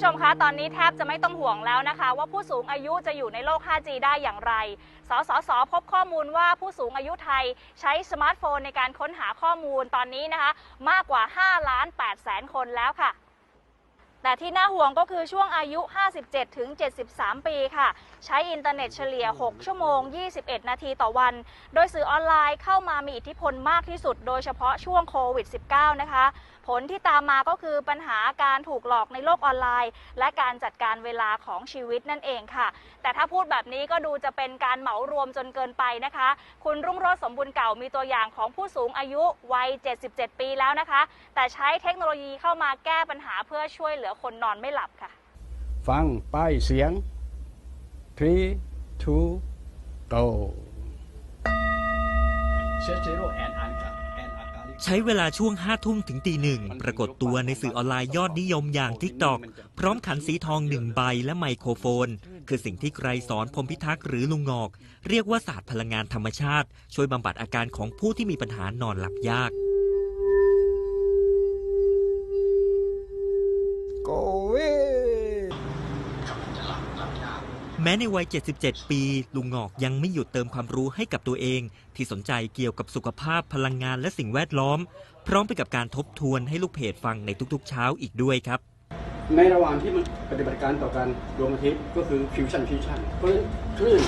คุณผู้ชมคะตอนนี้แทบจะไม่ต้องห่วงแล้วนะคะ ว่าผู้สูงอายุจะอยู่ในโลก 5G ได้อย่างไร สสส พบข้อมูลว่าผู้สูงอายุไทยใช้สมาร์ทโฟนในการค้นหาข้อมูลตอนนี้นะคะ มากกว่า 5 ล้าน8แสนคนแล้วค่ะ แต่ที่น่าห่วงก็คือช่วงอายุ 57 ถึง 73 ปีค่ะ ใช้อินเทอร์เน็ตเฉลี่ย 6 ชั่วโมง 21 นาทีต่อวัน โดยสื่อออนไลน์เข้ามามีอิทธิพลมากที่สุด โดยเฉพาะช่วงโควิด -19 นะคะ ผลที่ตามมาก็คือปัญหาการถูกหลอกในโลกออนไลน์ และการจัดการเวลาของชีวิตนั่นเองค่ะ แต่ถ้าพูดแบบนี้ก็ดูจะเป็นการเหมารวมจนเกินไปนะคะ คุณรุ่งโรจน์สมบูรณ์เก่ามีตัวอย่างของผู้สูงอายุวัย 77 ปีแล้วนะคะ แต่ใช้เทคโนโลยีเข้ามาแก้ปัญหาเพื่อช่วยเหลือคนนอนไม่หลับค่ะ ฟังป้ายเสียง three two go ใช้เวลาช่วง5ทุ่มถึงตีหนึ่งปรากฏตัวในสื่อออนไลน์ยอดนิยมอย่าง TikTok พร้อมขันสีทองหนึ่งใบและไมโครโฟน คือสิ่งที่ไกรสอนพรหมพิทักษ์หรือลุงงอก เรียกว่าศาสตร์พลังงานธรรมชาติ ช่วยบำบัดอาการของผู้ที่มีปัญหานอนหลับยาก แม้ในวัย 77 ปี ลุงหงอกยังไม่หยุดเติมความรู้ให้กับตัวเอง ที่สนใจเกี่ยวกับสุขภาพพลังงานและสิ่งแวดล้อม พร้อมไปกับการทบทวนให้ลูกเพจฟังในทุกๆ เช้าอีกด้วยครับ ในระหว่างที่มันปฏิบัติการต่อการดวงอาทิตย์ก็คือฟิวชั่นฟิวชั่นเพราะฉะนั้นคลื่น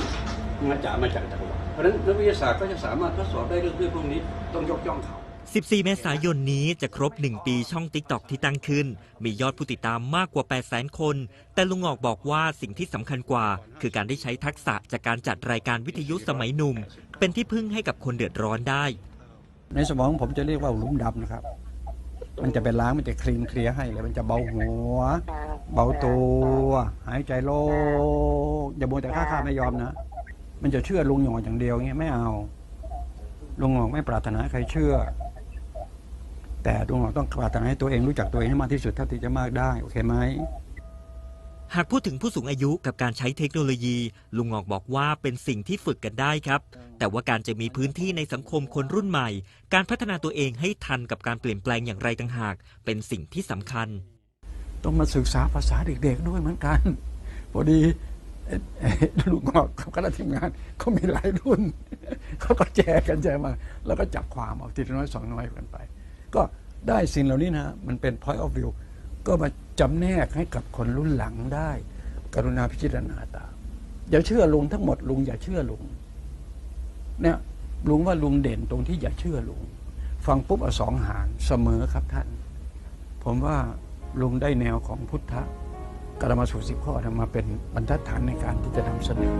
มาจากมาจากจักรวาลเพราะฉะนั้นนักวิทยาศาสตร์ก็จะสามารถทดสอบได้เรื่องพวกนี้ต้องยกย่องเขา 14 เมษายนนี้จะครบ 1 ปีช่อง TikTok ที่ตั้งขึ้น มียอดผู้ติดตามมากกว่า 800,000 คน แต่ลุงออกบอกว่าสิ่งที่สำคัญกว่า คือการได้ใช้ทักษะจากการจัดรายการวิทยุสมัยหนุ่ม เป็นที่พึ่งให้กับคนเดือดร้อนได้ ในสมองผมจะเรียกว่าหลุมดำนะครับ มันจะไปล้างมันจะคลีนเคลียร์ให้เลยมันจะเบาหัว เบาตัวหายใจโล่งอย่าบัวแต่ข้าข้าไม่ยอมนะ มันจะเชื่อลุงหยองอย่างเดียวเงี้ยไม่เอาลุงหยองไม่ปรารถนาใครเชื่อ แต่ลุงหยองต้องปรารถนาให้ตัวเองรู้จักตัวเองให้มากที่สุดเท่าที่จะมากได้โอเคไหมหากพูดถึงผู้สูงอายุกับการใช้เทคโนโลยี ลุงงอกบอกว่าเป็นสิ่งที่ฝึกกันได้ครับ แต่ว่าการจะมีพื้นที่ในสังคมคนรุ่นใหม่ การพัฒนาตัวเองให้ทันกับการเปลี่ยนแปลงอย่างไรต่างหาก เป็นสิ่งที่สำคัญ ต้องมาศึกษาภาษาเด็กๆด้วยเหมือนกันพอดีเอ่อเอ่อลูกงอกกับคณะทีมงานเขามีหลายรุ่นเขาก็แจกกันแจกมา แล้วก็จับความเอาทีละน้อยสองน้อยกันไป ก็ได้สิ่งเหล่านี้นะฮะมันเป็น point of view ก็มาจำแนกให้กับคนรุ่นหลังได้ กรุณาพิจารณาตามอย่าเชื่อลุงทั้งหมดลุงอย่าเชื่อลุงเนี่ยลุงว่าลุงเด่นตรงที่อย่าเชื่อลุง ฟังปุ๊บเอาสองหารเสมอครับท่าน ผมว่าลุงได้แนวของพุทธะกรรมสูตรสิบข้อมาเป็นบรรทัดฐานในการที่จะนำเสนอ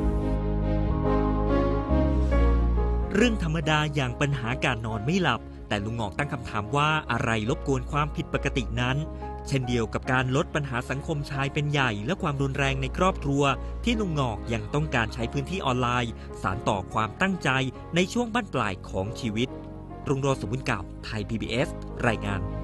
เรื่องธรรมดาอย่างปัญหาการนอนไม่หลับ แต่ลุงหงอกตั้งคำถามว่าอะไรรบกวนความผิดปกตินั้น เช่นเดียวกับการลดปัญหาสังคมชายเป็นใหญ่และความรุนแรงในครอบครัว ที่ลุงหงอกยังต้องการใช้พื้นที่ออนไลน์ สารต่อความตั้งใจในช่วงบั้นปลายของชีวิต รุงโรสมุนเก่าไทย PBS รายงาน